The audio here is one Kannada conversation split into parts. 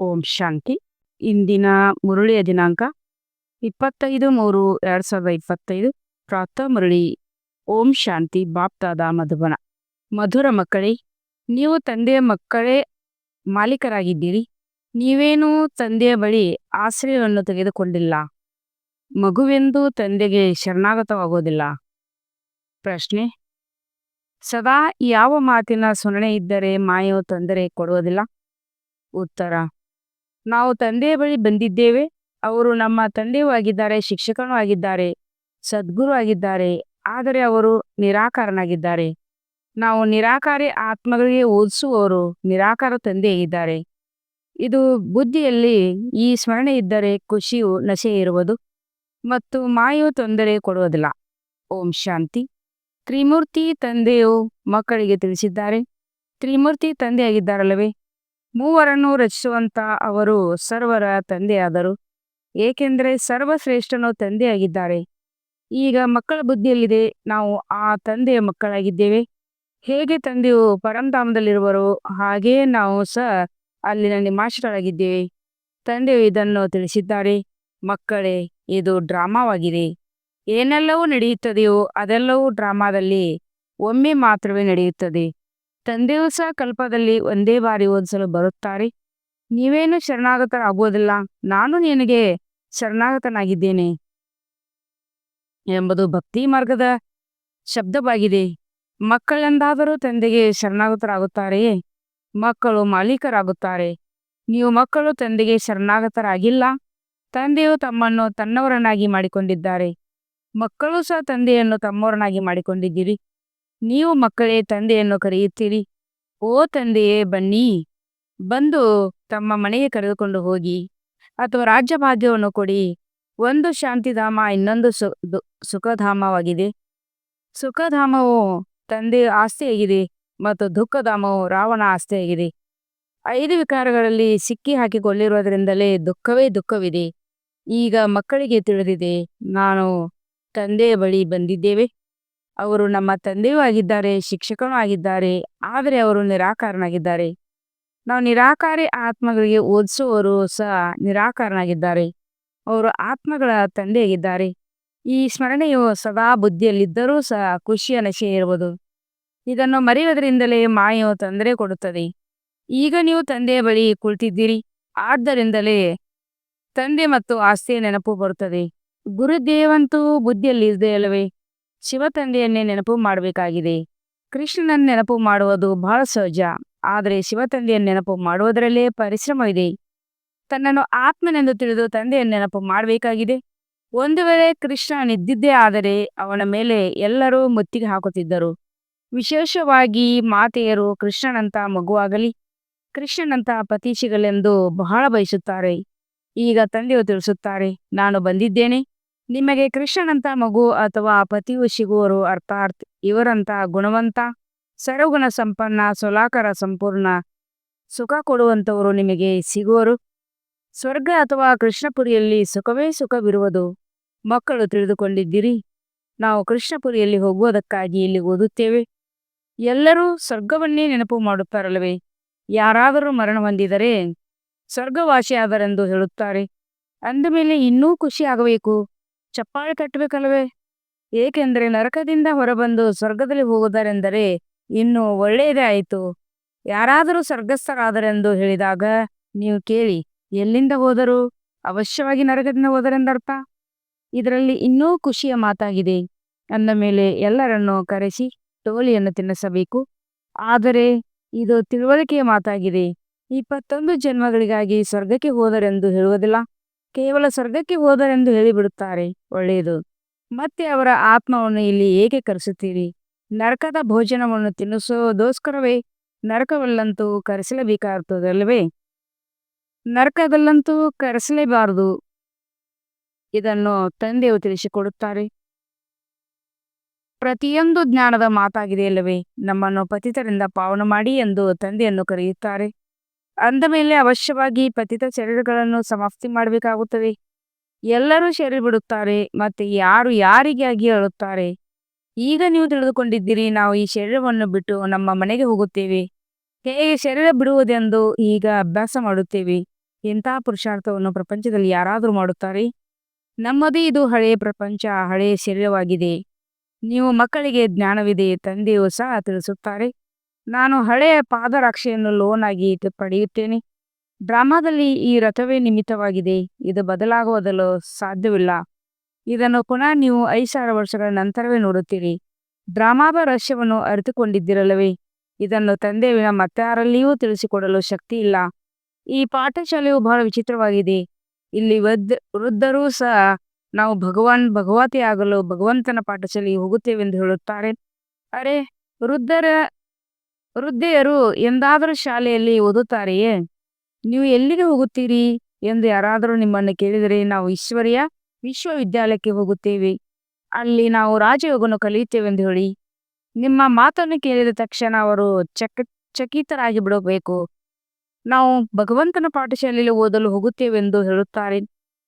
ಓಂ ಶಾಂತಿ. ಇಂದಿನ ಮುರುಳಿಯ ದಿನಾಂಕ ಇಪ್ಪತ್ತೈದು ಮೂರು ಎರಡು ಸಾವಿರದ ಇಪ್ಪತ್ತೈದು. ಪ್ರಾತಃ ಮುರುಳಿ, ಓಂ ಶಾಂತಿ ಬಾಪ್ತಾದ ಮಧುಬನ. ಮಧುರ ಮಕ್ಕಳೇ, ನೀವು ತಂದೆಯ ಮಕ್ಕಳೇ ಮಾಲೀಕರಾಗಿದ್ದೀರಿ. ನೀವೇನೂ ತಂದೆಯ ಬಳಿ ಆಶ್ರಯವನ್ನು ತೆಗೆದುಕೊಂಡಿಲ್ಲ. ಮಗುವೆಂದು ತಂದೆಗೆ ಶರಣಾಗತವಾಗೋದಿಲ್ಲ. ಪ್ರಶ್ನೆ, ಸದಾ ಯಾವ ಮಾತಿನ ಸುರಣೆ ಇದ್ದರೆ ಮಾಯವು ತೊಂದರೆ ಕೊಡುವುದಿಲ್ಲ? ಉತ್ತರ ನಾವು ತಂದೆಯ ಬಳಿ ಬಂದಿದ್ದೇವೆ. ಅವರು ನಮ್ಮ ತಂದೆಯೂ ಆಗಿದ್ದಾರೆ, ಶಿಕ್ಷಕನೂ ಆಗಿದ್ದಾರೆ, ಸದ್ಗುರು ಆಗಿದ್ದಾರೆ. ಆದರೆ ಅವರು ನಿರಾಕಾರನಾಗಿದ್ದಾರೆ. ನಾವು ನಿರಾಕಾರಿ ಆತ್ಮಗಳಿಗೆ ಓದಿಸುವವರು ನಿರಾಕಾರ ತಂದೆಯಾಗಿದ್ದಾರೆ ಇದು ಬುದ್ಧಿಯಲ್ಲಿ ಈ ಸ್ಮರಣೆ ಇದ್ದರೆ ಖುಷಿಯು ನಶೆ ಇರುವುದು ಮತ್ತು ಮಾಯು ತೊಂದರೆ ಕೊಡುವುದಿಲ್ಲ. ಓಂ ಶಾಂತಿ. ತ್ರಿಮೂರ್ತಿ ತಂದೆಯು ಮಕ್ಕಳಿಗೆ ತಿಳಿಸಿದ್ದಾರೆ. ತ್ರಿಮೂರ್ತಿ ತಂದೆಯಾಗಿದ್ದಾರಲ್ಲವೇ? ಮೂವರನ್ನು ರಚಿಸುವಂತ ಅವರು ಸರ್ವರ ತಂದೆಯಾದರು. ಏಕೆಂದರೆ ಸರ್ವಶ್ರೇಷ್ಠನು ತಂದೆಯಾಗಿದ್ದಾರೆ. ಈಗ ಮಕ್ಕಳ ಬುದ್ಧಿಯಲ್ಲಿದೆ. ನಾವು ಆ ತಂದೆಯ ಮಕ್ಕಳಾಗಿದ್ದೇವೆ. ಹೇಗೆ ತಂದೆಯು ಪರಂಧಾಮದಲ್ಲಿರುವರು ಹಾಗೆಯೇ ನಾವು ಸಹ ಅಲ್ಲಿನ ನಿಮಾಶರಾಗಿದ್ದೇವೆ. ತಂದೆಯು ಇದನ್ನು ತಿಳಿಸಿದ್ದಾರೆ. ಮಕ್ಕಳೇ, ಇದು ಡ್ರಾಮಾವಾಗಿದೆ. ಏನೆಲ್ಲವೂ ನಡೆಯುತ್ತದೆಯೋ ಅದೆಲ್ಲವೂ ಡ್ರಾಮಾದಲ್ಲಿ ಒಮ್ಮೆ ಮಾತ್ರವೇ ನಡೆಯುತ್ತದೆ. ತಂದೆಯೂ ಸಹ ಕಲ್ಪದಲ್ಲಿ ಒಂದೇ ಬಾರಿ ಓದಿಸಲು ಬರುತ್ತಾರೆ. ನೀವೇನು ಶರಣಾಗತರಾಗುವುದಿಲ್ಲ. ನಾನು ನಿನಗೆ ಶರಣಾಗತನಾಗಿದ್ದೇನೆ. ಎಂಬುದು ಭಕ್ತಿ ಮಾರ್ಗದ ಶಬ್ದವಾಗಿದೆ. ಮಕ್ಕಳೆಂದಾದರೂ ತಂದೆಗೆ ಶರಣಾಗತರಾಗುತ್ತಾರೆಯೇ ಮಕ್ಕಳು ಮಾಲೀಕರಾಗುತ್ತಾರೆ. ನೀವು ಮಕ್ಕಳು ತಂದೆಗೆ ಶರಣಾಗತರಾಗಿಲ್ಲ. ತಂದೆಯು ತಮ್ಮನ್ನು ತನ್ನವರನ್ನಾಗಿ ಮಾಡಿಕೊಂಡಿದ್ದಾರೆ. ಮಕ್ಕಳು ಸಹ ತಂದೆಯನ್ನು ತಮ್ಮವರನ್ನಾಗಿ ಮಾಡಿಕೊಂಡಿದ್ದೀರಿ. ನೀವು ಮಕ್ಕಳೇ ತಂದೆಯನ್ನು ಕರೆಯುತ್ತೀರಿ. ಓ ತಂದೆಯೇ ಬನ್ನಿ. ಬಂದು ತಮ್ಮ ಮನೆಗೆ ಕರೆದುಕೊಂಡು ಹೋಗಿ. ಅಥವಾ ರಾಜ್ಯಭಾಗ್ಯವನ್ನು ಕೊಡಿ. ಒಂದು ಶಾಂತಿಧಾಮ, ಇನ್ನೊಂದು ಸು ಸುಖಧಾಮವಾಗಿದೆ. ಸುಖಧಾಮವು ತಂದೆಯ ಆಸ್ತಿಯಾಗಿದೆ ಮತ್ತು ದುಃಖಧಾಮವು ರಾವಣ ಆಸ್ತಿಯಾಗಿದೆ. ಐದು ವಿಕಾರಗಳಲ್ಲಿ ಸಿಕ್ಕಿ ಹಾಕಿಕೊಳ್ಳಿರುವುದರಿಂದಲೇ ದುಃಖವೇ ದುಃಖವಿದೆ. ಈಗ ಮಕ್ಕಳಿಗೆ ತಿಳಿದಿದೆ, ನಾನು ತಂದೆಯ ಬಳಿ ಬಂದಿದ್ದೇವೆ. ಅವರು ನಮ್ಮ ತಂದೆಯೂ ಆಗಿದ್ದಾರೆ, ಶಿಕ್ಷಕನೂ ಆಗಿದ್ದಾರೆ, ಆದರೆ ಅವರು ನಿರಾಕಾರನಾಗಿದ್ದಾರೆ. ನಾವು ನಿರಾಕಾರಿ ಆತ್ಮಗಳಿಗೆ ಓದಿಸುವವರು ಸಹ ನಿರಾಕಾರನಾಗಿದ್ದಾರೆ. ಅವರು ಆತ್ಮಗಳ ತಂದೆಯಾಗಿದ್ದಾರೆ. ಈ ಸ್ಮರಣೆಯು ಸದಾ ಬುದ್ಧಿಯಲ್ಲಿದ್ದರೂ ಸಹ ಖುಷಿಯ ನಶೆ ಇರುವುದು. ಇದನ್ನು ಮರೆಯುವುದರಿಂದಲೇ ಮಾಯು ತೊಂದರೆ ಕೊಡುತ್ತದೆ. ಈಗ ನೀವು ತಂದೆಯ ಬಳಿ ಕುಳಿತಿದ್ದೀರಿ. ಆದ್ದರಿಂದಲೇ ತಂದೆ ಮತ್ತು ಆಸ್ತಿಯ ನೆನಪು ಬರುತ್ತದೆ. ಗುರುದೇವಂತೂ ಬುದ್ಧಿಯಲ್ಲಿ ಇದೆಯಲ್ಲವೇ ಶಿವ ತಂದೆಯನ್ನೇ ನೆನಪು ಮಾಡಬೇಕಾಗಿದೆ. ಕೃಷ್ಣನನ್ನು ನೆನಪು ಮಾಡುವುದು ಬಹಳ ಸಹಜ, ಆದರೆ ಶಿವತಂದೆಯನ್ನು ತಂದೆಯ ನೆನಪು ಮಾಡುವುದರಲ್ಲೇ ಪರಿಶ್ರಮವಿದೆ ತನ್ನನ್ನು ಆತ್ಮನೆಂದು ತಿಳಿದು ತಂದೆಯನ್ನು ನೆನಪು ಮಾಡಬೇಕಾಗಿದೆ. ಒಂದು ವೇಳೆ ಕೃಷ್ಣ ನಿದ್ದಿದ್ದೇ ಆದರೆ ಅವನ ಮೇಲೆ ಎಲ್ಲರೂ ಮುತ್ತಿಗೆ ಹಾಕುತ್ತಿದ್ದರು. ವಿಶೇಷವಾಗಿ ಮಾತೆಯರು ಕೃಷ್ಣನಂತ ಮಗುವಾಗಲಿ ಕೃಷ್ಣನಂತ ಪತಿ ಬಹಳ ಬಯಸುತ್ತಾರೆ. ಈಗ ತಂದೆಯು ತಿಳಿಸುತ್ತಾರೆ, ನಾನು ಬಂದಿದ್ದೇನೆ ನಿಮಗೆ ಕೃಷ್ಣನಂತ ಮಗು ಅಥವಾ ಪತಿಯು ಸಿಗುವರು ಅರ್ಥಾತ್ ಇವರಂತ ಗುಣವಂತ ಸರ್ವಗುಣ ಸಂಪನ್ನ, ಸೊಲಾಕರ ಸಂಪೂರ್ಣ ಸುಖ ಕೊಡುವಂಥವರು ನಿಮಗೆ ಸಿಗುವರು. ಸ್ವರ್ಗ ಅಥವಾ ಕೃಷ್ಣಪುರಿಯಲ್ಲಿ ಸುಖವೇ ಸುಖವಿರುವುದು. ಮಕ್ಕಳು ತಿಳಿದುಕೊಂಡಿದ್ದೀರಿ, ನಾವು ಕೃಷ್ಣಪುರಿಯಲ್ಲಿ ಹೋಗುವುದಕ್ಕಾಗಿ ಇಲ್ಲಿ ಓದುತ್ತೇವೆ. ಎಲ್ಲರೂ ಸ್ವರ್ಗವನ್ನೇ ನೆನಪು ಮಾಡುತ್ತಾರಲ್ಲವೇ? ಯಾರಾದರೂ ಮರಣ ಹೊಂದಿದರೆ ಸ್ವರ್ಗವಾಸಿಯಾದರೆಂದು ಹೇಳುತ್ತಾರೆ. ಅಂದ ಮೇಲೆ ಇನ್ನೂ ಖುಷಿ ಆಗಬೇಕು ಚಪ್ಪಾಳೆ ಕಟ್ಟಬೇಕಲ್ವೇ? ಏಕೆಂದರೆ ನರಕದಿಂದ ಹೊರಬಂದು ಸ್ವರ್ಗದಲ್ಲಿ ಹೋಗುವುದರೆಂದರೆ ಇನ್ನು ಒಳ್ಳೆಯದೇ ಆಯಿತು. ಯಾರಾದರೂ ಸ್ವರ್ಗಸ್ಥರಾದರೆಂದು ಹೇಳಿದಾಗ ನೀವು ಕೇಳಿ, ಎಲ್ಲಿಂದ ಹೋದರು? ಅವಶ್ಯವಾಗಿ ನರಕದಿಂದ ಹೋದರೆಂದರ್ಥ? ಇದರಲ್ಲಿ ಇನ್ನೂ ಖುಷಿಯ ಮಾತಾಗಿದೆ. ಅಂದ ಮೇಲೆ ಎಲ್ಲರನ್ನು ಕರೆಸಿ ಟೋಲಿಯನ್ನು ತಿನ್ನಿಸಬೇಕು. ಆದರೆ ಇದು ತಿಳುವಳಿಕೆಯ ಮಾತಾಗಿದೆ. ಇಪ್ಪತ್ತೊಂದು ಜನ್ಮಗಳಿಗಾಗಿ ಸ್ವರ್ಗಕ್ಕೆ ಹೋದರೆಂದು ಹೇಳುವುದಿಲ್ಲ. ಕೇವಲ ಸ್ವರ್ಗಕ್ಕೆ ಹೋದರೆಂದು ಹೇಳಿಬಿಡುತ್ತಾರೆ, ಒಳ್ಳೆಯದು. ಮತ್ತೆ ಅವರ ಆತ್ಮವನ್ನು ಇಲ್ಲಿ ಏಕೆ ಕರೆಸುತ್ತೀರಿ? ನರಕದ ಭೋಜನವನ್ನು ತಿನ್ನಿಸೋದೋಸ್ಕರವೇ ನರಕವಲ್ಲಂತೂ ಕರೆಸಲೇಬೇಕಾಗ್ತದಲ್ವೇ ನರಕದಲ್ಲಂತೂ ಕರೆಸಲೇಬಾರದು. ಇದನ್ನು ತಂದೆಯು ತಿಳಿಸಿಕೊಡುತ್ತಾರೆ. ಪ್ರತಿಯೊಂದು ಜ್ಞಾನದ ಮಾತಾಗಿದೆಯಲ್ಲವೇ? ನಮ್ಮನ್ನು ಪತಿತರಿಂದ ಪಾವನ ಮಾಡಿ ಎಂದು ತಂದೆಯನ್ನು ಕರೆಯುತ್ತಾರೆ. ಅಂದ ಮೇಲೆ ಅವಶ್ಯವಾಗಿ ಪತಿತ ಶರೀರಗಳನ್ನು ಸಮಾಪ್ತಿ ಮಾಡಬೇಕಾಗುತ್ತದೆ. ಎಲ್ಲರೂ ಶರೀರ ಬಿಡುತ್ತಾರೆ ಮತ್ತೆ ಯಾರು ಯಾರಿಗಾಗಿ ಅಳುತ್ತಾರೆ? ಈಗ ನೀವು ತಿಳಿದುಕೊಂಡಿದ್ದೀರಿ, ನಾವು ಈ ಶರೀರವನ್ನು ಬಿಟ್ಟು ನಮ್ಮ ಮನೆಗೆ ಹೋಗುತ್ತೇವೆ. ಹೇಗೆ ಶರೀರ ಬಿಡುವುದೆಂದು ಈಗ ಅಭ್ಯಾಸ ಮಾಡುತ್ತೇವೆ. ಇಂತಹ ಪುರುಷಾರ್ಥವನ್ನು ಪ್ರಪಂಚದಲ್ಲಿ ಯಾರಾದರೂ ಮಾಡುತ್ತಾರೆ? ನಮ್ಮದೇ ಇದು ಹಳೆಯ ಪ್ರಪಂಚ ಹಳೆಯ ಶರೀರವಾಗಿದೆ. ನೀವು ಮಕ್ಕಳಿಗೆ ಜ್ಞಾನವಿದೆ, ತಂದೆಯು ಸಹ ತಿಳಿಸುತ್ತಾರೆ. ನಾನು ಹಳೆಯ ಪಾದರಾಕ್ಷಿಯನ್ನು ಲೋನ್ ಆಗಿ ಪಡೆಯುತ್ತೇನೆ. ಡ್ರಾಮಾದಲ್ಲಿ ಈ ರಥವೇ ನಿಮಿತ್ತವಾಗಿದೆ. ಇದು ಬದಲಾಗುವುದಲು ಸಾಧ್ಯವಿಲ್ಲ. ಇದನ್ನು ಪುನಃ ನೀವು ಐದು ಸಾವಿರ ವರ್ಷಗಳ ನಂತರವೇ ನೋಡುತ್ತೀರಿ. ಡ್ರಾಮಾದ ರಹಸ್ಯವನ್ನು ಅರಿತುಕೊಂಡಿದ್ದಿರಲ್ಲವೇ? ಇದನ್ನು ತಂದೆಯ ಮತ್ತಾರಲ್ಲಿಯೂ ತಿಳಿಸಿಕೊಡಲು ಶಕ್ತಿ ಇಲ್ಲ ಈ ಪಾಠಶಾಲೆಯು ಬಹಳ ವಿಚಿತ್ರವಾಗಿದೆ. ಇಲ್ಲಿ ವೃದ್ಧ ವೃದ್ಧರೂ ಸಹ ನಾವು ಭಗವಾನ್ ಭಗವತಿ ಆಗಲು ಭಗವಂತನ ಪಾಠಶಾಲೆಗೆ ಹೋಗುತ್ತೇವೆಂದು ಹೇಳುತ್ತಾರೆ. ಅರೆ, ವೃದ್ಧರ ವೃದ್ಧೆಯರು ಎಂದಾದರೂ ಶಾಲೆಯಲ್ಲಿ ಓದುತ್ತಾರೆಯೇ? ನೀವು ಎಲ್ಲಿಗೆ ಹೋಗುತ್ತೀರಿ? ಎಂದು ಯಾರಾದರೂ ನಿಮ್ಮನ್ನು ಕೇಳಿದರೆ ನಾವು ಈಶ್ವರ್ಯ ವಿಶ್ವವಿದ್ಯಾಲಯಕ್ಕೆ ಹೋಗುತ್ತೇವೆ. ಅಲ್ಲಿ ನಾವು ರಾಜಯೋಗವನ್ನು ಕಲಿಯುತ್ತೇವೆಂದು ಹೇಳಿ. ನಿಮ್ಮ ಮಾತನ್ನು ಕೇಳಿದ ತಕ್ಷಣ ಅವರು ಚಕ ಚಕಿತರಾಗಿ ಬಿಡಬೇಕು ನಾವು ಭಗವಂತನ ಪಾಠಶಾಲೆಯಲ್ಲಿ ಓದಲು ಹೋಗುತ್ತೇವೆಂದು ಹೇಳುತ್ತಾರೆ.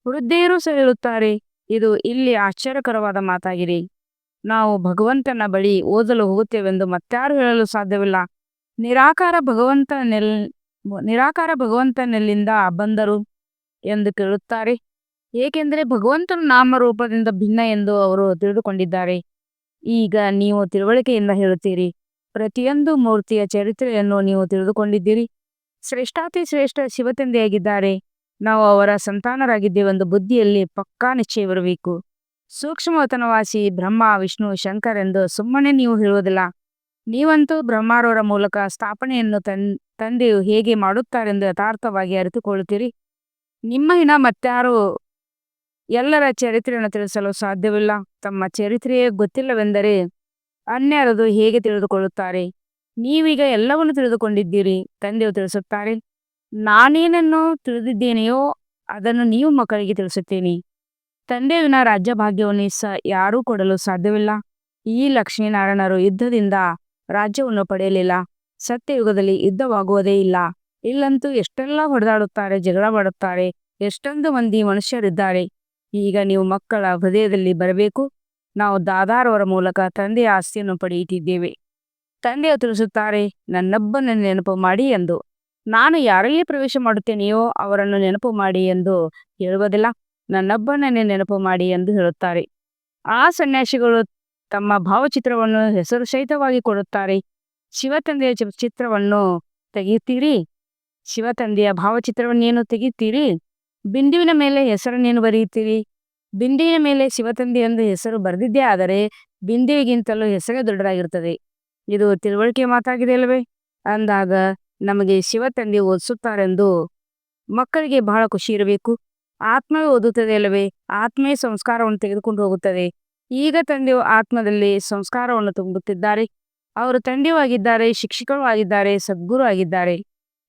ವೃದ್ಧೆಯರು ಸಹ ಹೇಳುತ್ತಾರೆ, ಇದು ಇಲ್ಲಿ ಆಶ್ಚರ್ಯಕರವಾದ ಮಾತಾಗಿದೆ. ನಾವು ಭಗವಂತನ ಬಳಿ ಓದಲು ಹೋಗುತ್ತೇವೆಂದು ಮತ್ತಾರು ಹೇಳಲು ಸಾಧ್ಯವಿಲ್ಲ. ನಿರಾಕಾರ ಭಗವಂತ ನೆಲ್ ನಿರಾಕಾರ ಭಗವಂತನೆಲ್ಲಿಂದ ಬಂದರು ಎಂದು ಕೇಳುತ್ತಾರೆ. ಏಕೆಂದರೆ ಭಗವಂತನ ನಾಮರೂಪದಿಂದ ಭಿನ್ನ ಎಂದು ಅವರು ತಿಳಿದುಕೊಂಡಿದ್ದಾರೆ. ಈಗ ನೀವು ತಿಳುವಳಿಕೆಯಿಂದ ಹೇಳುತ್ತೀರಿ. ಪ್ರತಿಯೊಂದು ಮೂರ್ತಿಯ ಚರಿತ್ರೆಯನ್ನು ನೀವು ತಿಳಿದುಕೊಂಡಿದ್ದೀರಿ. ಶ್ರೇಷ್ಠಾತಿ ಶ್ರೇಷ್ಠ ಶಿವತಂದೆಯಾಗಿದ್ದಾರೆ. ನಾವು ಅವರ ಸಂತಾನರಾಗಿದ್ದೇವೆಂದು ಬುದ್ಧಿಯಲ್ಲಿ ಪಕ್ಕಾ ನಿಶ್ಚಯವಿರಬೇಕು ಸೂಕ್ಷ್ಮವತನವಾಸಿ ಬ್ರಹ್ಮ, ವಿಷ್ಣು, ಶಂಕರ್ ಎಂದು ಸುಮ್ಮನೆ ನೀವು ಹೇಳುವುದಿಲ್ಲ. ನೀವಂತೂ ಬ್ರಹ್ಮಾರವರ ಮೂಲಕ ಸ್ಥಾಪನೆಯನ್ನು ತನ್ ತಂದೆಯು ಹೇಗೆ ಮಾಡುತ್ತಾರೆಂದು ಯಥಾರ್ಥವಾಗಿ ಅರಿತುಕೊಳ್ಳುತ್ತೀರಿ? ನಿಮ್ಮ ಹಿನ ಮತ್ತಾರು ಎಲ್ಲರ ಚರಿತ್ರೆಯನ್ನು ತಿಳಿಸಲು ಸಾಧ್ಯವಿಲ್ಲ. ತಮ್ಮ ಚರಿತ್ರೆಯೇ ಗೊತ್ತಿಲ್ಲವೆಂದರೆ ಅನ್ಯರದು ಹೇಗೆ ತಿಳಿದುಕೊಳ್ಳುತ್ತಾರೆ? ನೀವೀಗ ಎಲ್ಲವನ್ನು ತಿಳಿದುಕೊಂಡಿದ್ದೀರಿ, ತಂದೆಯು ತಿಳಿಸುತ್ತಾರೆ. ನಾನೇನನ್ನು ತಿಳಿದಿದ್ದೇನೆಯೋ ಅದನ್ನು ನೀವು ಮಕ್ಕಳಿಗೆ ತಿಳಿಸುತ್ತೇನೆ ತಂದೆಯವಿನ ರಾಜ್ಯ ಭಾಗ್ಯವನ್ನು ಸಹ ಯಾರೂ ಕೊಡಲು ಸಾಧ್ಯವಿಲ್ಲ. ಈ ಲಕ್ಷ್ಮೀನಾರಾಯಣರು ಯುದ್ಧದಿಂದ ರಾಜ್ಯವನ್ನು ಪಡೆಯಲಿಲ್ಲ. ಸತ್ಯಯುಗದಲ್ಲಿ ಯುದ್ಧವಾಗುವುದೇ ಇಲ್ಲ. ಇಲ್ಲಂತೂ ಎಷ್ಟೆಲ್ಲ ಹೊಡೆದಾಡುತ್ತಾರೆ, ಜಗಳ ಮಾಡುತ್ತಾರೆ, ಎಷ್ಟೊಂದು ಮಂದಿ ಮನುಷ್ಯರಿದ್ದಾರೆ. ಈಗ ನೀವು ಮಕ್ಕಳ ಹೃದಯದಲ್ಲಿ ಬರಬೇಕು. ನಾವು ದಾದಾರವರ ಮೂಲಕ ತಂದೆಯ ಆಸ್ತಿಯನ್ನು ಪಡೆಯುತ್ತಿದ್ದೇವೆ. ತಂದೆಯು ತಿಳಿಸುತ್ತಾರೆ, ನನ್ನೊಬ್ಬನ ನೆನಪು ಮಾಡಿ ಎಂದು. ನಾನು ಯಾರಲ್ಲಿ ಪ್ರವೇಶ ಮಾಡುತ್ತೇನೆಯೋ ಅವರನ್ನು ನೆನಪು ಮಾಡಿ ಎಂದು ಹೇಳುವುದಿಲ್ಲ. ನನ್ನೊಬ್ಬನನ್ನೇ ನೆನಪು ಮಾಡಿ ಎಂದು ಹೇಳುತ್ತಾರೆ. ಆ ಸನ್ಯಾಸಿಗಳು ತಮ್ಮ ಭಾವಚಿತ್ರವನ್ನು ಹೆಸರು ಸಹಿತವಾಗಿ ಕೊಡುತ್ತಾರೆ. ಶಿವತಂದೆಯ ಚಿತ್ರವನ್ನು ತೆಗೆಯುತ್ತೀರಿ. ಶಿವತಂದೆಯ ಭಾವಚಿತ್ರವನ್ನೇನು ತೆಗೆಯುತ್ತೀರಿ? ಬಿಂದುವಿನ ಮೇಲೆ ಹೆಸರನ್ನೇನು ಬರೆಯುತ್ತೀರಿ? ಬಿಂದುವಿನ ಮೇಲೆ ಶಿವತಂದೆ ಎಂದು ಹೆಸರು ಬರೆದಿದ್ದೇ ಆದರೆ ಬಿಂದುವಿಗಿಂತಲೂ ಹೆಸರೇ ದೊಡ್ಡದಾಗಿರುತ್ತದೆ. ಇದು ತಿಳುವಳಿಕೆ ಮಾತಾಗಿದೆ ಅಲ್ವೇ ಅಂದಾಗ ನಮಗೆ ಶಿವತಂದೆ ಓದಿಸುತ್ತಾರೆಂದು ಮಕ್ಕಳಿಗೆ ಬಹಳ ಖುಷಿ ಇರಬೇಕು. ಆತ್ಮವೇ ಓದುತ್ತದೆ ಅಲ್ಲವೇ? ಆತ್ಮೇ ಸಂಸ್ಕಾರವನ್ನು ತೆಗೆದುಕೊಂಡು ಹೋಗುತ್ತದೆ. ಈಗ ತಂದೆಯು ಆತ್ಮದಲ್ಲಿ ಸಂಸ್ಕಾರವನ್ನು ತುಂಬುತ್ತಿದ್ದಾರೆ. ಅವರು ತಂದೆಯೂ ಆಗಿದ್ದಾರೆ ಶಿಕ್ಷಕರು ಆಗಿದ್ದಾರೆ, ಸದ್ಗುರು ಆಗಿದ್ದಾರೆ.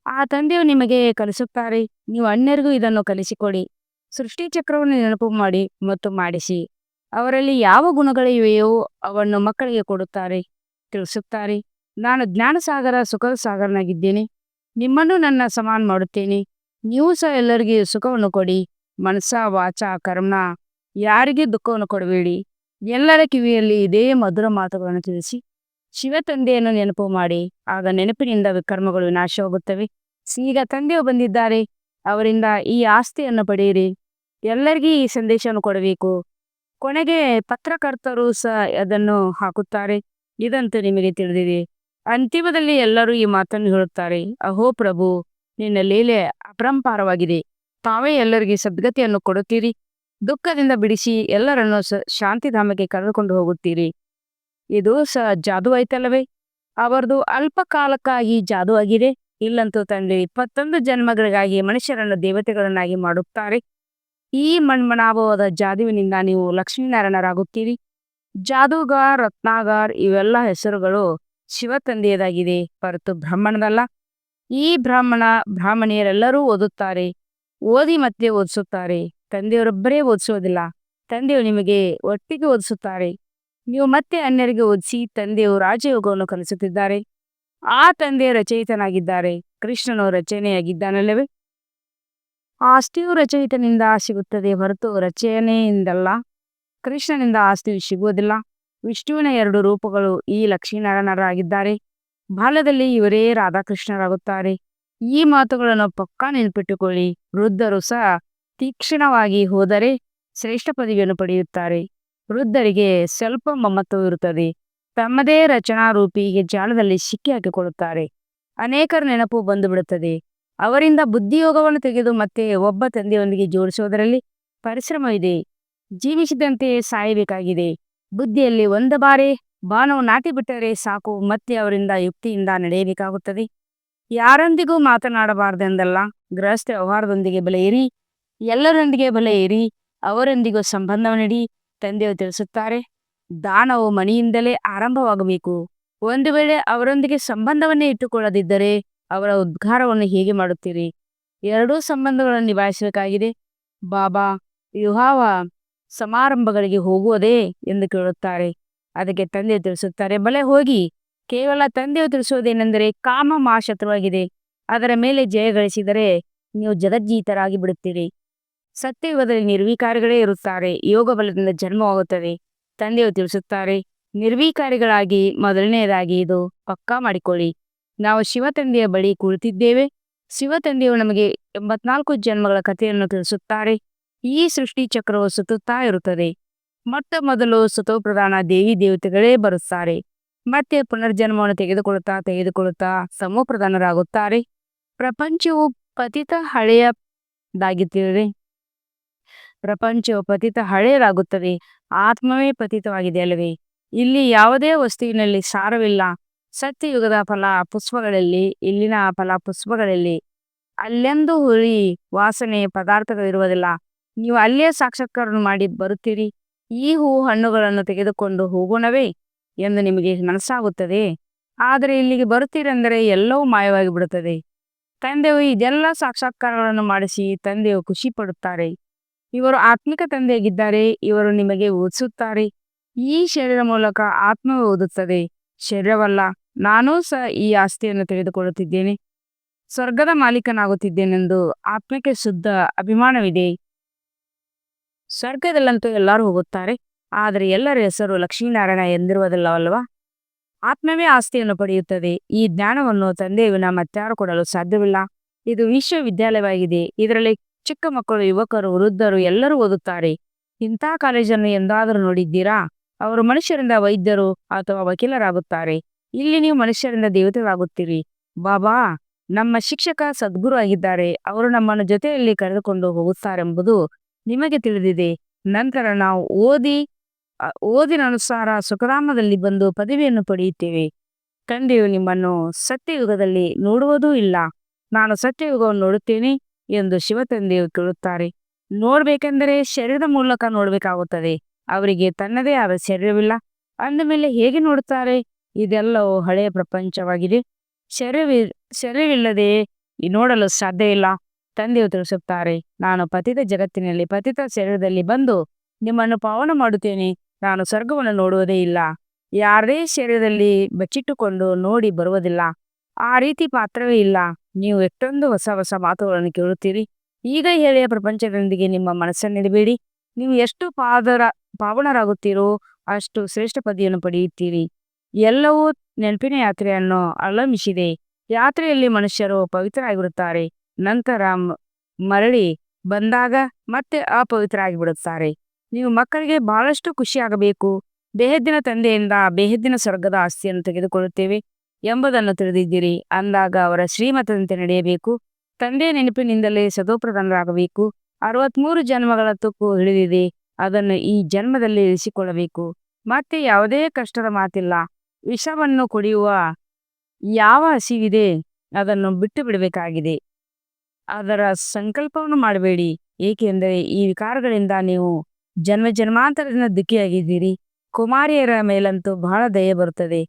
ಆ ತಂದೆಯು ನಿಮಗೆ ಕಲಿಸುತ್ತಾರೆ. ನೀವು ಅನ್ಯರಿಗೂ ಇದನ್ನು ಕಲಿಸಿಕೊಡಿ. ಸೃಷ್ಟಿ ಚಕ್ರವನ್ನು ನೆನಪು ಮಾಡಿ ಮತ್ತು ಮಾಡಿಸಿ. ಅವರಲ್ಲಿ ಯಾವ ಗುಣಗಳಿವೆಯೋ ಅವನ್ನು ಮಕ್ಕಳಿಗೆ ಕೊಡುತ್ತಾರೆ, ತಿಳಿಸುತ್ತಾರೆ. ನಾನು ಜ್ಞಾನಸಾಗರ ಸುಖದ ಸಾಗರನಾಗಿದ್ದೇನೆ ನಿಮ್ಮನ್ನು ನನ್ನ ಸಮಾನ ಮಾಡುತ್ತೇನೆ. ನೀವು ಸಹ ಎಲ್ಲರಿಗೆ ಸುಖವನ್ನು ಕೊಡಿ. ಮನಸ್ಸ, ವಾಚ ಕರ್ಮ ಯಾರಿಗೆ ದುಃಖವನ್ನು ಕೊಡಬೇಡಿ. ಎಲ್ಲರ ಕಿವಿಯಲ್ಲಿ ಇದೇ ಮಧುರ ಮಾತುಗಳನ್ನು ತಿಳಿಸಿ. ಶಿವ ತಂದೆಯನ್ನು ನೆನಪು ಮಾಡಿ. ಆಗ ನೆನಪಿನಿಂದ ವಿಕರ್ಮಗಳು ನಾಶವಾಗುತ್ತವೆ. ಈಗ ತಂದೆಯು ಬಂದಿದ್ದಾರೆ. ಅವರಿಂದ ಈ ಆಸ್ತಿಯನ್ನು ಪಡೆಯಿರಿ. ಎಲ್ಲರಿಗೂ ಈ ಸಂದೇಶವನ್ನು ಕೊಡಬೇಕು. ಕೊನೆಗೆ ಪತ್ರಕರ್ತರು ಸಹ ಅದನ್ನು ಹಾಕುತ್ತಾರೆ. ಇದಂತೂ ನಿಮಗೆ ತಿಳಿದಿದೆ. ಅಂತಿಮದಲ್ಲಿ ಎಲ್ಲರೂ ಈ ಮಾತನ್ನು ಹೇಳುತ್ತಾರೆ. ಅಹೋ ಪ್ರಭು, ನಿನ್ನ ಲೀಲೆ ಅಪರಂಪಾರವಾಗಿದೆ. ತಾವೇ ಎಲ್ಲರಿಗೆ ಸದ್ಗತಿಯನ್ನು ಕೊಡುತ್ತೀರಿ. ದುಃಖದಿಂದ ಬಿಡಿಸಿ ಎಲ್ಲರನ್ನು ಸ, ಶಾಂತಿಧಾಮಕ್ಕೆ ಕರೆದುಕೊಂಡು ಹೋಗುತ್ತೀರಿ. ಇದು ಸ ಜಾದು ಆಯ್ತಲ್ಲವೇ ಅವರದು ಅಲ್ಪ ಕಾಲಕ್ಕಾಗಿ ಜಾದು ಆಗಿದೆ ಇಲ್ಲಂತೂ ತಂದೆ, ಇಪ್ಪತ್ತೊಂದು ಜನ್ಮಗಳಿಗಾಗಿ ಮನುಷ್ಯರನ್ನು ದೇವತೆಗಳನ್ನಾಗಿ ಮಾಡುತ್ತಾರೆ. ಈ ಮಣ್ಮನಾಭವಾದ ಜಾದುವಿನಿಂದ ನೀವು ಲಕ್ಷ್ಮೀನಾರಾಯಣರಾಗುತ್ತೀರಿ. ಜಾದುಗಾರ್, ರತ್ನಾಗಾರ್ ಇವೆಲ್ಲ ಹೆಸರುಗಳು ಶಿವ ತಂದೆಯದಾಗಿದೆ. ಹೊರತು ಬ್ರಾಹ್ಮಣದಲ್ಲ ಈ ಬ್ರಾಹ್ಮಣ, ಬ್ರಾಹ್ಮಣಿಯರೆಲ್ಲರೂ ಓದುತ್ತಾರೆ, ಓದಿ ಮತ್ತೆ ಓದಿಸುತ್ತಾರೆ. ತಂದೆಯವರೊಬ್ಬರೇ ಓದಿಸೋದಿಲ್ಲ. ತಂದೆಯವರು ನಿಮಗೆ ಒಟ್ಟಿಗೆ ಓದಿಸುತ್ತಾರೆ. ನೀವು ಮತ್ತೆ ಅನ್ಯರಿಗೆ ಓದಿಸಿ ತಂದೆಯು ರಾಜಯೋಗವನ್ನು ಕಲಿಸುತ್ತಿದ್ದಾರೆ. ಆ ತಂದೆಯ ರಚಯಿತನಾಗಿದ್ದಾರೆ. ಕೃಷ್ಣನು ರಚನೆಯಾಗಿದ್ದಾನಲ್ಲವೇ? ಆಸ್ತಿಯು ರಚಯಿತನಿಂದ ಸಿಗುತ್ತದೆ ಹೊರತು ರಚನೆಯಿಂದಲ್ಲ ಕೃಷ್ಣನಿಂದ ಆಸ್ತಿಯು ಸಿಗುವುದಿಲ್ಲ. ವಿಷ್ಣುವಿನ ಎರಡು ರೂಪಗಳು ಈ ಲಕ್ಷ್ಮೀನಾರಾಯಣರಾಗಿದ್ದಾರೆ. ಬಾಲ್ಯದಲ್ಲಿ ಇವರೇ ರಾಧಾಕೃಷ್ಣರಾಗುತ್ತಾರೆ. ಈ ಮಾತುಗಳನ್ನು ಪಕ್ಕಾ ನೆನಪಿಟ್ಟುಕೊಳ್ಳಿ. ವೃದ್ಧರು ಸಹ ತೀಕ್ಷ್ಣವಾಗಿ ಹೋದರೆ ಶ್ರೇಷ್ಠ ಪದವಿಯನ್ನು ಪಡೆಯುತ್ತಾರೆ. ವೃದ್ಧರಿಗೆ ಸ್ವಲ್ಪ ಮಮತ್ವವಿರುತ್ತದೆ ತಮ್ಮದೇ ರಚನಾ ರೂಪಿ ಜಾಲದಲ್ಲಿ ಸಿಕ್ಕಿ ಹಾಕಿಕೊಳ್ಳುತ್ತಾರೆ. ಅನೇಕರ ನೆನಪು ಬಂದು ಬಿಡುತ್ತದೆ ಅವರಿಂದ ಬುದ್ಧಿಯೋಗವನ್ನು ತೆಗೆದು ಮತ್ತೆ ಒಬ್ಬ ತಂದೆಯೊಂದಿಗೆ ಜೋಡಿಸುವುದರಲ್ಲಿ ಪರಿಶ್ರಮವಿದೆ ಜೀವಿಸಿದಂತೆ ಸಾಯಬೇಕಾಗಿದೆ. ಬುದ್ಧಿಯಲ್ಲಿ ಒಂದು ಬಾರಿ ಬಾಣವು ನಾಟಿ ಬಿಟ್ಟರೆ ಸಾಕು, ಮತ್ತೆ ಅವರಿಂದ ಯುಕ್ತಿಯಿಂದ ನಡೆಯಬೇಕಾಗುತ್ತದೆ. ಯಾರೊಂದಿಗೂ ಮಾತನಾಡಬಾರದೆಂದಲ್ಲ, ಗೃಹಸ್ಥ ವ್ಯವಹಾರದೊಂದಿಗೆ ಬೆಲೆಯಿರಿ. ಎಲ್ಲರೊಂದಿಗೆ ಏರಿ ಅವರೊಂದಿಗೂ ಸಂಬಂಧವನ್ನಿಡಿ ತಂದೆಯು ತಿಳಿಸುತ್ತಾರೆ. ದಾನವು ಮನೆಯಿಂದಲೇ ಆರಂಭವಾಗಬೇಕು. ಒಂದು ವೇಳೆ ಅವರೊಂದಿಗೆ ಸಂಬಂಧವನ್ನೇ ಇಟ್ಟುಕೊಳ್ಳದಿದ್ದರೆ ಅವರ ಉದ್ಘಾರವನ್ನು ಹೇಗೆ ಮಾಡುತ್ತೀರಿ? ಎರಡೂ ಸಂಬಂಧಗಳನ್ನು ನಿಭಾಯಿಸಬೇಕಾಗಿದೆ. ಬಾಬಾ ವಿವಾಹ ಸಮಾರಂಭಗಳಿಗೆ ಹೋಗುವುದೇ ಎಂದು ಕೇಳುತ್ತಾರೆ. ಅದಕ್ಕೆ ತಂದೆ ತಿಳಿಸುತ್ತಾರೆ, ಬಲೆ ಹೋಗಿ. ಕೇವಲ ತಂದೆಯು ತಿಳಿಸುವುದೇನೆಂದರೆ ಕಾಮ ಮಾ ಶತ್ರುವಾಗಿದೆ ಅದರ ಮೇಲೆ ಜಯ ಗಳಿಸಿದರೆ ನೀವು ಜಗಜ್ಜೀತರಾಗಿ ಬಿಡುತ್ತೀರಿ ಸತ್ಯಯುಗದಲ್ಲಿ ನಿರ್ವಿಕಾರಿಗಳೇ ಇರುತ್ತಾರೆ. ಯೋಗ ಬಲದಿಂದ ಜನ್ಮವಾಗುತ್ತದೆ ತಂದೆಯು ತಿಳಿಸುತ್ತಾರೆ, ನಿರ್ವಿಕಾರಿಗಳಾಗಿ ಮೊದಲನೆಯದಾಗಿ ಇದು ಪಕ್ಕಾ ಮಾಡಿಕೊಳ್ಳಿ. ನಾವು ಶಿವ ತಂದೆಯ ಬಳಿ ಕುಳಿತಿದ್ದೇವೆ. ಶಿವ ತಂದೆಯು ನಮಗೆ ಎಂಬತ್ನಾಲ್ಕು ಜನ್ಮಗಳ ಕಥೆಯನ್ನು ತಿಳಿಸುತ್ತಾರೆ. ಈ ಸೃಷ್ಟಿ ಚಕ್ರವು ಸುತ್ತುತ್ತಾ ಇರುತ್ತದೆ. ಮೊಟ್ಟ ಮೊದಲು ಸುತೋಪ್ರಧಾನ ದೇವಿ ದೇವತೆಗಳೇ ಬರುತ್ತಾರೆ. ಮತ್ತೆ ಪುನರ್ಜನ್ಮವನ್ನು ತೆಗೆದುಕೊಳ್ಳುತ್ತಾ ತೆಗೆದುಕೊಳ್ಳುತ್ತಾ ಸಮೂಹಪ್ರಧಾನರಾಗುತ್ತಾರೆ ಪ್ರಪಂಚವು ಪತಿತ ಹಳೆಯದಾಗಿದ್ದರೆ ಪ್ರಪಂಚವು ಪತಿತ ಹಳೆಯದಾಗುತ್ತದೆ. ಆತ್ಮವೇ ಪತಿತವಾಗಿದೆ ಅಲ್ಲವೇ? ಇಲ್ಲಿ ಯಾವುದೇ ವಸ್ತುವಿನಲ್ಲಿ ಸಾರವಿಲ್ಲ. ಸತ್ಯಯುಗದ ಫಲ ಪುಷ್ಪಗಳಲ್ಲಿ ಇಲ್ಲಿನ ಫಲ ಪುಷ್ಪಗಳಲ್ಲಿ ಅಲ್ಲೆಂದು ಹುಳಿ ವಾಸನೆ ಪದಾರ್ಥಗಳಿರುವುದಿಲ್ಲ. ನೀವು ಅಲ್ಲೇ ಸಾಕ್ಷಾತ್ಕಾರವನ್ನು ಮಾಡಿ ಬರುತ್ತೀರಿ. ಈ ಹೂ ಹಣ್ಣುಗಳನ್ನು ತೆಗೆದುಕೊಂಡು ಹೋಗೋಣವೇ ಎಂದು ನಿಮಗೆ ಮನಸ್ಸಾಗುತ್ತದೆ. ಆದರೆ ಇಲ್ಲಿಗೆ ಬರುತ್ತೀರೆಂದರೆ ಎಲ್ಲವೂ ಮಾಯವಾಗಿ ಬಿಡುತ್ತದೆ ತಂದೆಯು ಇದೆಲ್ಲ ಸಾಕ್ಷಾತ್ಕಾರಗಳನ್ನು ಮಾಡಿಸಿ ತಂದೆಯು ಖುಷಿ ಪಡುತ್ತಾರೆ ಇವರು ಆತ್ಮಿಕ ತಂದೆಯಾಗಿದ್ದಾರೆ, ಇವರು ನಿಮಗೆ ಓದಿಸುತ್ತಾರೆ. ಈ ಶರೀರ ಮೂಲಕ ಆತ್ಮ ಓದುತ್ತದೆ. ಶರೀರವಲ್ಲ, ನಾನೂ ಸಹ ಈ ಆಸ್ತಿಯನ್ನು ತೆಗೆದುಕೊಳ್ಳುತ್ತಿದ್ದೇನೆ. ಸ್ವರ್ಗದ ಮಾಲೀಕನಾಗುತ್ತಿದ್ದೇನೆಂದು ಆತ್ಮಕ್ಕೆ ಶುದ್ಧ ಅಭಿಮಾನವಿದೆ. ಸ್ವರ್ಗದಲ್ಲಂತೂ ಎಲ್ಲರೂ ಹೋಗುತ್ತಾರೆ, ಆದರೆ ಎಲ್ಲರ ಹೆಸರು ಲಕ್ಷ್ಮೀನಾರಾಯಣ ಎಂದಿರುವುದಿಲ್ಲವಲ್ವಾ? ಆತ್ಮವೇ ಆಸ್ತಿಯನ್ನು ಪಡೆಯುತ್ತದೆ. ಈ ಜ್ಞಾನವನ್ನು ತಂದೆಯುವಿನ ಮತ್ತಾರು ಕೊಡಲು ಸಾಧ್ಯವಿಲ್ಲ. ಇದು ವಿಶ್ವವಿದ್ಯಾಲಯವಾಗಿದೆ. ಇದರಲ್ಲಿ ಚಿಕ್ಕ ಮಕ್ಕಳು, ಯುವಕರು, ವೃದ್ಧರು ಎಲ್ಲರೂ ಓದುತ್ತಾರೆ. ಇಂಥ ಕಾಲೇಜನ್ನು ಎಂದಾದರೂ ನೋಡಿದ್ದೀರಾ? ಅವರು ಮನುಷ್ಯರಿಂದ ವೈದ್ಯರು ಅಥವಾ ವಕೀಲರಾಗುತ್ತಾರೆ. ಇಲ್ಲಿ ನೀವು ಮನುಷ್ಯರಿಂದ ದೇವತೆಗಳಾಗುತ್ತೀರಿ. ಬಾಬಾ, ನಮ್ಮ ಶಿಕ್ಷಕ ಸದ್ಗುರು ಆಗಿದ್ದಾರೆ. ಅವರು ನಮ್ಮನ್ನು ಜೊತೆಯಲ್ಲಿ ಕರೆದುಕೊಂಡು ಹೋಗುತ್ತಾರೆಂಬುದು ನಿಮಗೆ ತಿಳಿದಿದೆ. ನಂತರ ನಾವು ಓದಿ ಓದಿನ ಅನುಸಾರ ಸುಖಧಾಮದಲ್ಲಿ ಬಂದು ಪದವಿಯನ್ನು ಪಡೆಯುತ್ತೇವೆ. ತಂದೆಯು ನಿಮ್ಮನ್ನು ಸತ್ಯಯುಗದಲ್ಲಿ ನೋಡುವುದೂ ಇಲ್ಲ. ನಾನು ಸತ್ಯಯುಗವನ್ನು ನೋಡುತ್ತೇನೆ. ಎಂದು ಶಿವತಂದೆಯು ಕೇಳುತ್ತಾರೆ. ನೋಡ್ಬೇಕೆಂದರೆ ಶರೀರದ ಮೂಲಕ ನೋಡಬೇಕಾಗುತ್ತದೆ. ಅವರಿಗೆ ತನ್ನದೇ ಆದ ಶರೀರವಿಲ್ಲ. ಅಂದ ಮೇಲೆ ಹೇಗೆ ನೋಡುತ್ತಾರೆ? ಇದೆಲ್ಲವೂ ಹಳೆಯ ಪ್ರಪಂಚವಾಗಿದೆ. ಶರೀರವಿ, ಶರೀರವಿಲ್ಲದೆ ನೋಡಲು ಸಾಧ್ಯ ಇಲ್ಲ. ತಂದೆಯು ತಿಳಿಸುತ್ತಾರೆ, ನಾನು ಪತಿತ ಜಗತ್ತಿನಲ್ಲಿ, ಪತಿತ ಶರೀರದಲ್ಲಿ ಬಂದು ನಿಮ್ಮನ್ನು ಪಾವನ ಮಾಡುತ್ತೇನೆ. ನಾನು ಸ್ವರ್ಗವನ್ನು ನೋಡುವುದೇ ಇಲ್ಲ. ಯಾರದೇ ಶರೀರದಲ್ಲಿ ಬಚ್ಚಿಟ್ಟುಕೊಂಡು ನೋಡಿ ಬರುವುದಿಲ್ಲ. ಆ ರೀತಿ ಪಾತ್ರವೇ ಇಲ್ಲ. ನೀವು ಎಷ್ಟೊಂದು ಹೊಸ ಹೊಸ ಮಾತುಗಳನ್ನು ಕೇಳುತ್ತೀರಿ. ಈಗ ಹೇಳಿಯ ಪ್ರಪಂಚದೊಂದಿಗೆ ನಿಮ್ಮ ಮನಸ್ಸನ್ನಿಡಬೇಡಿ ನೀವು ಎಷ್ಟು ಪಾದರ, ಪಾವನರಾಗುತ್ತೀರೋ ಅಷ್ಟು ಶ್ರೇಷ್ಠ ಪದಿಯನ್ನು ಪಡೆಯುತ್ತೀರಿ. ಎಲ್ಲವೂ ನೆನಪಿನ ಯಾತ್ರೆಯನ್ನು ಅವಲಂಬಿಸಿದೆ. ಯಾತ್ರೆಯಲ್ಲಿ ಮನುಷ್ಯರು ಪವಿತ್ರರಾಗಿಬಿಡುತ್ತಾರೆ ನಂತರ ಮರಳಿ ಬಂದಾಗ ಮತ್ತೆ ಅಪವಿತ್ರ ಆಗಿಬಿಡುತ್ತಾರೆ ನೀವು ಮಕ್ಕಳಿಗೆ ಬಹಳಷ್ಟು ಖುಷಿಯಾಗಬೇಕು. ಬೇಹದ್ದಿನ ತಂದೆಯಿಂದ ಬೇಹದ್ದಿನ ಸ್ವರ್ಗದ ಆಸ್ತಿಯನ್ನು ತೆಗೆದುಕೊಳ್ಳುತ್ತೇವೆ. ಎಂಬುದನ್ನು ತಿಳಿದಿದ್ದೀರಿ. ಅಂದಾಗ ಅವರ ಶ್ರೀಮತದಂತೆ ನಡೆಯಬೇಕು. ತಂದೆ ನೆನಪಿನಿಂದಲೇ ಸದೋಪ್ರಧಾನರಾಗಬೇಕು ಅರವತ್ಮೂರು ಜನ್ಮಗಳ ತುಕ್ಕು ಹಿಡಿದಿದೆ. ಅದನ್ನು ಈ ಜನ್ಮದಲ್ಲಿ ಇರಿಸಿಕೊಳ್ಳಬೇಕು. ಮತ್ತೆ ಯಾವುದೇ ಕಷ್ಟದ ಮಾತಿಲ್ಲ. ವಿಷವನ್ನು ಕುಡಿಯುವ ಯಾವ ಹಸಿವಿದೆ ಅದನ್ನು ಬಿಟ್ಟು ಬಿಡಬೇಕಾಗಿದೆ. ಅದರ ಸಂಕಲ್ಪವನ್ನು ಮಾಡಬೇಡಿ. ಏಕೆಂದರೆ ಈ ವಿಕಾರಗಳಿಂದ ನೀವು ಜನ್ಮ ಜನ್ಮಾಂತರದಿಂದ ದುಃಖಿಯಾಗಿದ್ದೀರಿ. ಕುಮಾರಿಯರ ಮೇಲಂತೂ ಬಹಳ ದಯೆ ಬರುತ್ತದೆ.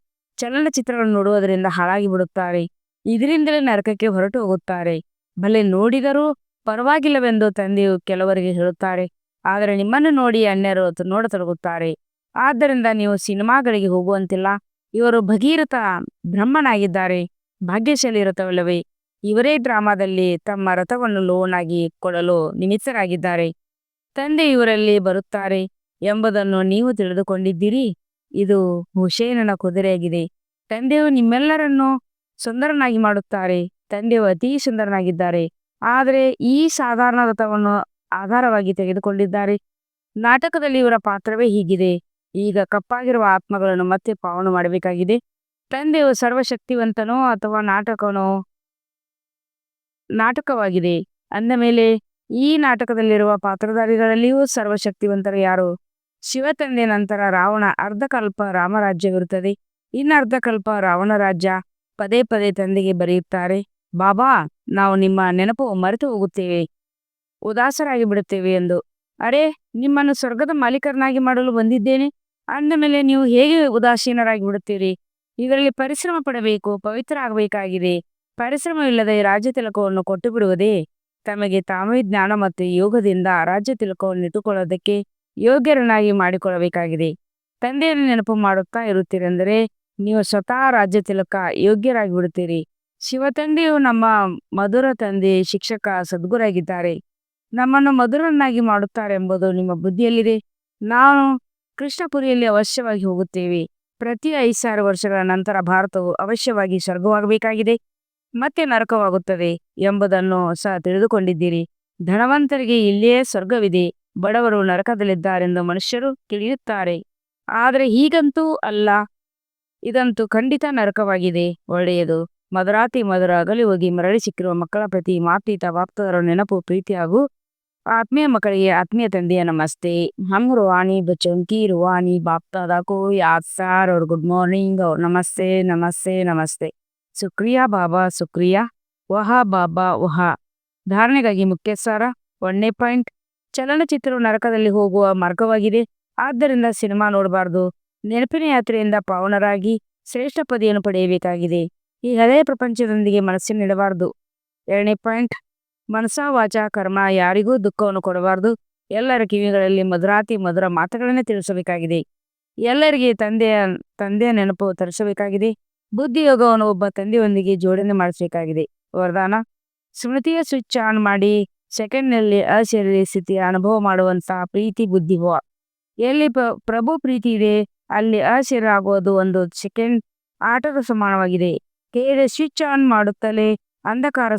ಚಲನಚಿತ್ರಗಳನ್ನು ನೋಡುವುದರಿಂದ ಹಾಳಾಗಿ ಬಿಡುತ್ತಾರೆ. ಇದರಿಂದಲೇ ನರಕಕ್ಕೆ ಹೊರಟು ಹೋಗುತ್ತಾರೆ. ಭಲೆ ನೋಡಿದರೂ ಪರವಾಗಿಲ್ಲವೆಂದು ತಂದೆಯು ಕೆಲವರಿಗೆ ಹೇಳುತ್ತಾರೆ. ಆದರೆ ನಿಮ್ಮನ್ನು ನೋಡಿ ಅನ್ಯರು ನೋಡತೊಡಗುತ್ತಾರೆ ಆದ್ದರಿಂದ ನೀವು ಸಿನಿಮಾಗಳಿಗೆ ಹೋಗುವಂತಿಲ್ಲ. ಇವರು ಭಗೀರಥ ಬ್ರಹ್ಮನಾಗಿದ್ದಾರೆ. ಭಾಗ್ಯಶಾಲಿ ರಥವಲ್ಲವೇ ಇವರೇ ಡ್ರಾಮಾದಲ್ಲಿ ತಮ್ಮ ರಥವನ್ನು ಲೋನಾಗಿ ಕೊಡಲು ನಿಮಿತ್ತರಾಗಿದ್ದಾರೆ. ತಂದೆ ಇವರಲ್ಲಿ ಬರುತ್ತಾರೆ. ಎಂಬುದನ್ನು ನೀವು ತಿಳಿದುಕೊಂಡಿದ್ದೀರಿ. ಇದು ಹುಷೇನನ ಕುದುರೆಯಾಗಿದೆ. ತಂದೆಯು ನಿಮ್ಮೆಲ್ಲರನ್ನು ಸುಂದರನಾಗಿ ಮಾಡುತ್ತಾರೆ. ತಂದೆಯು ಅತಿ ಸುಂದರನಾಗಿದ್ದಾರೆ. ಆದರೆ ಈ ಸಾಧಾರಣ ರಥವನ್ನು ಆಧಾರವಾಗಿ ತೆಗೆದುಕೊಂಡಿದ್ದಾರೆ. ನಾಟಕದಲ್ಲಿ ಇವರ ಪಾತ್ರವೇ ಹೀಗಿದೆ. ಈಗ ಕಪ್ಪಾಗಿರುವ ಆತ್ಮಗಳನ್ನು ಮತ್ತೆ ಪಾವನ ಮಾಡಬೇಕಾಗಿದೆ. ತಂದೆಯು ಸರ್ವಶಕ್ತಿವಂತನೋ ಅಥವಾ ನಾಟಕನೋ ನಾಟಕವಾಗಿದೆ. ಅಂದ ಮೇಲೆ ಈ ನಾಟಕದಲ್ಲಿರುವ ಪಾತ್ರಧಾರಿಗಳಲ್ಲಿಯೂ ಸರ್ವಶಕ್ತಿವಂತರು ಯಾರು? ಶಿವತಂದೆ ನಂತರ ರಾವಣ, ಅರ್ಧಕಲ್ಪ ರಾಮರಾಜ್ಯವಿರುತ್ತದೆ. ಇನ್ನರ್ಧಕಲ್ಪ ರಾವಣ ರಾಜ್ಯ ಪದೇ ಪದೇ ತಂದೆಗೆ ಬರೆಯುತ್ತಾರೆ. ಬಾಬಾ, ನಾವು ನಿಮ್ಮ ನೆನಪು ಮರೆತು ಹೋಗುತ್ತೇವೆ. ಉದಾಸರಾಗಿ ಬಿಡುತ್ತೇವೆ ಎಂದು. ಅರೆ, ನಿಮ್ಮನ್ನು ಸ್ವರ್ಗದ ಮಾಲೀಕರನ್ನಾಗಿ ಮಾಡಲು ಬಂದಿದ್ದೇನೆ. ಅಂದ ಮೇಲೆ ನೀವು ಹೇಗೆ ಉದಾಸೀನರಾಗಿ ಬಿಡುತ್ತೀರಿ? ಇದರಲ್ಲಿ ಪರಿಶ್ರಮ ಪಡಬೇಕು, ಪವಿತ್ರ ಆಗಬೇಕಾಗಿದೆ. ಪರಿಶ್ರಮವಿಲ್ಲದೆ ರಾಜ್ಯ ತಿಲಕವನ್ನು ಕೊಟ್ಟು ಬಿಡುವುದೇ ತಮಗೆ ತಾವೇ ಜ್ಞಾನ ಮತ್ತು ಯೋಗದಿಂದ ರಾಜ್ಯ ತಿಲಕವನ್ನು ಇಟ್ಟುಕೊಳ್ಳೋದಕ್ಕೆ ಯೋಗ್ಯರನ್ನಾಗಿ ಮಾಡಿಕೊಳ್ಳಬೇಕಾಗಿದೆ. ತಂದೆಯನ್ನು ನೆನಪು ಮಾಡುತ್ತಾ ಇರುತ್ತೀರೆಂದರೆ, ನೀವು ಸ್ವತಃ ರಾಜ್ಯ ತಿಲಕ ಯೋಗ್ಯರಾಗಿ ಬಿಡುತ್ತೀರಿ ಶಿವ ತಂದೆಯು ನಮ್ಮ ಮಧುರ ತಂದೆ, ಶಿಕ್ಷಕ ಸದ್ಗುರಾಗಿದ್ದಾರೆ ನಮ್ಮನ್ನು ಮಧುರನ್ನಾಗಿ ಮಾಡುತ್ತಾರೆ ಎಂಬುದು ನಿಮ್ಮ ಬುದ್ಧಿಯಲ್ಲಿದೆ. ನಾನು ಕೃಷ್ಣಪುರಿಯಲ್ಲಿ ಅವಶ್ಯವಾಗಿ ಹೋಗುತ್ತೇವೆ. ಪ್ರತಿ ಐದು ಸಾವಿರ ವರ್ಷಗಳ ನಂತರ ಭಾರತವು ಅವಶ್ಯವಾಗಿ ಸ್ವರ್ಗವಾಗಬೇಕಾಗಿದೆ. ಮತ್ತೆ ನರಕವಾಗುತ್ತದೆ ಎಂಬುದನ್ನು ಸಹ ತಿಳಿದುಕೊಂಡಿದ್ದೀರಿ. ಧನವಂತರಿಗೆ ಇಲ್ಲಿಯೇ ಸ್ವರ್ಗವಿದೆ. ಬಡವರು ನರಕದಲ್ಲಿದ್ದಾರೆಂದು ಮನುಷ್ಯರು ತಿಳಿಯುತ್ತಾರೆ. ಆದರೆ ಹೀಗಂತೂ ಅಲ್ಲ. ಇದಂತೂ ಖಂಡಿತ ನರಕವಾಗಿದೆ. ಒಳ್ಳೆಯದು. ಮಧುರಾತಿ ಮಧುರ ಅಗಲಿ ಹೋಗಿ ಮರಳಿ ಸಿಕ್ಕಿರುವ ಮಕ್ಕಳ ಪ್ರತಿ ಮಾತೀತ ವಾಪ್ತದರ ನೆನಪು, ಪ್ರೀತಿ ಹಾಗೂ ಆತ್ಮೀಯ ಮಕ್ಕಳಿಗೆ ಆತ್ಮೀಯ ತಂದೆಯ ನಮಸ್ತೆ. ಹಮ್ ರುವಾನಿ ಬಚಂಕಿ ರುವಾನಿ ಬಾಪ್ತಾದ ಕೋ ಯಾದ್ ಸಾರ್ ಅವ್ರ ಗುಡ್ ಮಾರ್ನಿಂಗ್ ಅವ್ರ ನಮಸ್ತೆ ನಮಸ್ತೆ ನಮಸ್ತೆ. ಸುಕ್ರಿಯಾ ಬಾಬಾ, ಸುಕ್ರಿಯಾ. ವಹ ಬಾಬಾ, ವಹ. ಧಾರಣೆಗಾಗಿ ಮುಖ್ಯ ಸಾರ ಪಾಯಿಂಟ್. ಚಲನಚಿತ್ರವು ನರಕದಲ್ಲಿ ಹೋಗುವ ಮಾರ್ಗವಾಗಿದೆ. ಆದ್ದರಿಂದ ಸಿನಿಮಾ ನೋಡಬಾರ್ದು. ನೆನಪಿನ ಯಾತ್ರೆಯಿಂದ ಪಾವನರಾಗಿ ಶ್ರೇಷ್ಠ ಪದಿಯನ್ನು ಪಡೆಯಬೇಕಾಗಿದೆ. ಈ ಹಳೆಯ ಪ್ರಪಂಚದೊಂದಿಗೆ ಮನಸ್ಸಿನಿಡಬಾರ್ದು ಎರಡನೇ ಪಾಯಿಂಟ್. ಮನಸ ವಾಚ, ಕರ್ಮ ಯಾರಿಗೂ ದುಃಖವನ್ನು ಕೊಡಬಾರದು. ಎಲ್ಲರ ಕಿವಿಗಳಲ್ಲಿ ಮಧುರಾತಿ, ಮಧುರ ಮಾತುಗಳನ್ನೇ ತಿಳಿಸಬೇಕಾಗಿದೆ. ಎಲ್ಲರಿಗೆ ತಂದೆಯ ತಂದೆಯ ನೆನಪು ತರಿಸಬೇಕಾಗಿದೆ. ಬುದ್ಧಿಯೋಗವನ್ನು ಒಬ್ಬ ತಂದೆಯೊಂದಿಗೆ ಜೋಡಣೆ ಮಾಡಿಸಬೇಕಾಗಿದೆ. ವರದಾನ. ಸ್ಮೃತಿಯ ಸ್ವಿಚ್ ಆನ್ ಮಾಡಿ ಸೆಕೆಂಡ್ನಲ್ಲಿ ಅಶರೀರಿ ಸ್ಥಿತಿ ಅನುಭವ ಮಾಡುವಂತಹ ಪ್ರೀತಿ ಬುದ್ಧಿಭಾವ ಎಲ್ಲಿ ಪ್ರಭು ಪ್ರೀತಿ ಇದೆ, ಅಲ್ಲಿ ಅಶರೀರ ಆಗುವುದು ಒಂದು ಸೆಕೆಂಡ್ ಆಟದ ಸಮಾನವಾಗಿದೆ. ಕೇಳಿ ಸ್ವಿಚ್ ಆನ್ ಮಾಡುತ್ತಲೇ ಅಂಧಕಾರ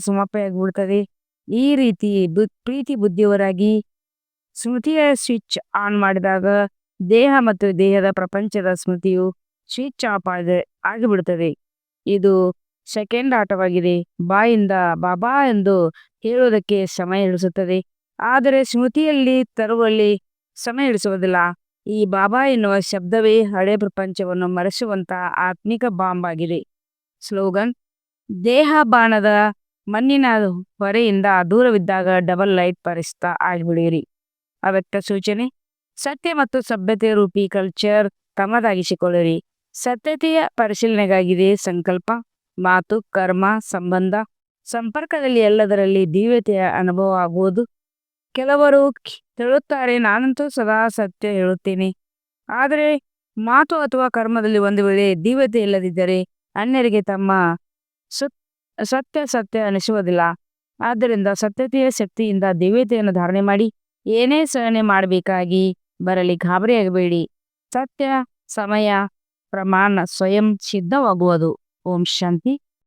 ಬಿಡುತ್ತದೆ ಈ ರೀತಿ ಬು, ಪ್ರೀತಿ, ಬುದ್ಧಿಯವರಾಗಿ ಸ್ಮೃತಿಯ ಸ್ವಿಚ್ ಆನ್ ಮಾಡಿದಾಗ ದೇಹ ಮತ್ತು ದೇಹದ ಪ್ರಪಂಚದ ಸ್ಮೃತಿಯು ಸ್ವಿಚ್ ಆಫ್ ಆಗಿ ಆಗಿಬಿಡುತ್ತದೆ ಇದು ಸೆಕೆಂಡ್ ಆಟವಾಗಿದೆ. ಬಾಯಿಂದ ಬಾಬಾ ಎಂದು ಹೇಳುವುದಕ್ಕೆ ಸಮಯ ಇಳಿಸುತ್ತದೆ ಆದರೆ ಸ್ಮೃತಿಯಲ್ಲಿ ತರುವಲ್ಲಿ ಸಮಯ ಇಳಿಸುವುದಿಲ್ಲ ಈ ಬಾಬಾ ಎನ್ನುವ ಶಬ್ದವೇ ಹಳೆ ಪ್ರಪಂಚವನ್ನು ಮರೆಸುವಂತಹ ಆತ್ಮಿಕ ಬಾಂಬ್ ಆಗಿದೆ ಸ್ಲೋಗನ್, ದೇಹ ಬಾಣದ ಮಣ್ಣಿನ ಹೊರೆಯಿಂದ ದೂರವಿದ್ದಾಗ ಡಬಲ್ ಲೈಟ್ ಪರಿಸ್ತಾ ಆಗಿಬಿಡಿರಿ. ಅವ್ಯಕ್ತ ಸೂಚನೆ, ಸತ್ಯ ಮತ್ತು ಸಭ್ಯತೆ ರೂಪಿ ಕಲ್ಚರ್ ತಮ್ಮದಾಗಿಸಿಕೊಳ್ಳಿರಿ. ಸತ್ಯತೆಯ ಪರಿಶೀಲನೆಗಾಗಿದೆ ಸಂಕಲ್ಪ. ಮಾತು, ಕರ್ಮ, ಸಂಬಂಧ, ಸಂಪರ್ಕದಲ್ಲಿ ಎಲ್ಲದರಲ್ಲಿ ದಿವ್ಯತೆಯ ಅನುಭವ ಆಗುವುದು. ಕೆಲವರು ಹೇಳುತ್ತಾರೆ, ನಾನಂತೂ ಸದಾ ಸತ್ಯ ಹೇಳುತ್ತೇನೆ. ಆದರೆ ಮಾತು ಅಥವಾ ಕರ್ಮದಲ್ಲಿ ಒಂದು ವೇಳೆ ದಿವ್ಯತೆ ಇಲ್ಲದಿದ್ದರೆ ಅನ್ಯರಿಗೆ ತಮ್ಮ ಸುತ್, ಸತ್ಯ ಸತ್ಯ ಅನಿಸುವುದಿಲ್ಲ. ಆದ್ದರಿಂದ ಸತ್ಯತೆಯ ಶಕ್ತಿಯಿಂದ ದಿವ್ಯತೆಯನ್ನು ಧಾರಣೆ ಮಾಡಿ, ಏನೇ ಸಹನೆ ಮಾಡಬೇಕಾಗಿ ಬರಲಿ, ಗಾಬರಿಯಾಗಬೇಡಿ. ಸತ್ಯ, ಸಮಯ, ಪ್ರಮಾಣ ಸ್ವಯಂ ಸಿದ್ಧವಾಗುವುದು. ಓಂ ಶಾಂತಿ